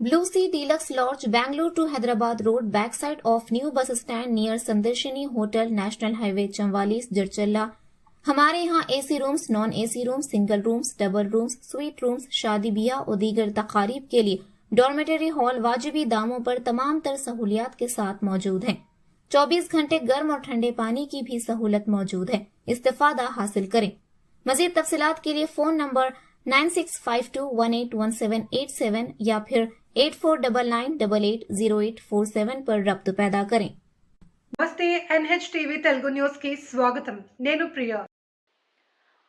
Lodge, Bangalore to Hyderabad Road, backside of new bus stand near Sandarshini Hotel, National Highway, Chamwalis, Jirchalla. हमारे यहाँ AC rooms non AC rooms single rooms double rooms suite rooms शादी ब्याह और दीगर तकारीब के लिए dormitory hall वाजिबी दामों पर तमाम तर सहूलियात के साथ मौजूद हैं। 24 घंटे गर्म और ठंडे पानी की भी सहूलत मौजूद है। इस्तेफादा हासिल करें। मजीद तफसीलात के लिए phone number nine six five two one eight one seven eight seven या फिर eight four double nine double eight zero eight four seven पर रब्त पैदा करें। नमस्ते एनहेच टीवी तेलुगु न्यूज़ की स्वागत नेनु प्रिया।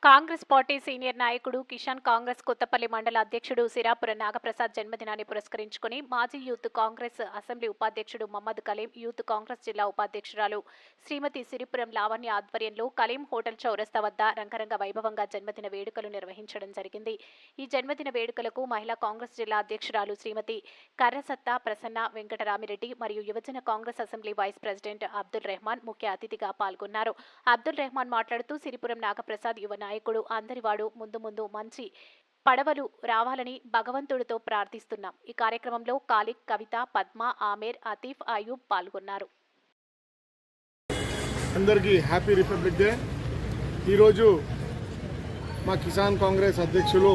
కాంగ్రెస్ పార్టీ సీనియర్ నాయకుడు కిషాన్ కాంగ్రెస్ కొత్తపల్లి మండల అధ్యక్షుడు సిరాపురం నాగప్రసాద్ జన్మదినాన్ని పురస్కరించుకుని మాజీ యూత్ కాంగ్రెస్ అసెంబ్లీ ఉపాధ్యక్షుడు మహమ్మద్ కలీం యూత్ కాంగ్రెస్ జిల్లా ఉపాధ్యక్షురాలు శ్రీమతి సిరిపురం లావణ్య ఆధ్వర్యంలో కలీం హోటల్ చౌరస్తా వద్ద రంగరంగ వైభవంగా జన్మదిన వేడుకలు నిర్వహించడం జరిగింది. ఈ జన్మదిన వేడుకలకు మహిళా కాంగ్రెస్ జిల్లా అధ్యక్షురాలు శ్రీమతి కర్రసత్తా ప్రసన్న వెంకటరామిరెడ్డి మరియు యువజన Congress assembly vice president Abdul Rehman ముఖ్య అతిథిగా పాల్గొన్నారు. అబ్దుల్ రెహమాన్ మాట్లాడుతూ సిరిపురం నాగప్రసాద్ యువ నాయకుడు అందరివాడు ముందు ముందు మంచి పడవలు రావాలని భగవంతుడితో ప్రార్థిస్తున్నాం. ఈ కార్యక్రమంలో కాలిక్ కవిత పద్మ ఆమేర్ అతీఫ్ అయూబ్ పాల్గొన్నారు. అందరికీ హ్యాపీ రిపబ్లిక్ డే. ఈరోజు మా కిసాన్ కాంగ్రెస్ అధ్యక్షులు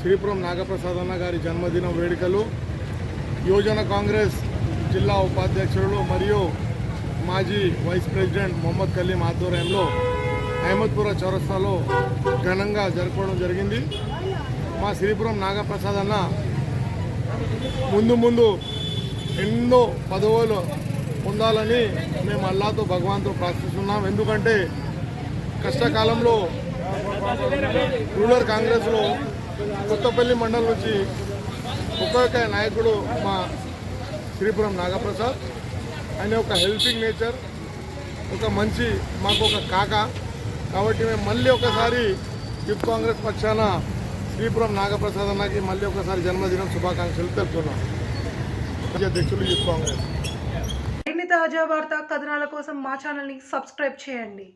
శ్రీపురం నాగప్రసాద్ అన్న గారి జన్మదిన వేడుకలు యువజన కాంగ్రెస్ జిల్లా ఉపాధ్యక్షులు మరియు మాజీ వైస్ ప్రెసిడెంట్ మొహమ్మద్ కలీం ఆధ్వర్యంలో అహ్మద్పుర చౌరస్తాలో ఘనంగా జరుపుకోవడం జరిగింది. మా శ్రీపురం నాగప్రసాద్ అన్న ముందు ముందు ఎన్నో పదవులు పొందాలని మేము అల్లాతో భగవాన్తో ప్రార్థిస్తున్నాం. ఎందుకంటే కష్టకాలంలో రూరల్ కాంగ్రెస్లో కొత్తపల్లి మండలం నుంచి ఒక్కొక్క నాయకుడు మా శ్రీపురం నాగప్రసాద్. ఆయన ఒక హెల్పింగ్ నేచర్ ఒక మంచి మాకు ఒక కాక. కాబట్టి మేము మళ్ళీ ఒకసారి యూత్ కాంగ్రెస్ పక్షాన శ్రీపురం నాగప్రసాద్ అన్నకి మళ్ళీ ఒకసారి జన్మదినం శుభాకాంక్షలు తెలుపుతున్నాం. అధ్యక్షులు యూత్ కాంగ్రెస్. తాజా వార్త కథనాల కోసం మా ఛానల్ని సబ్స్క్రైబ్ చేయండి.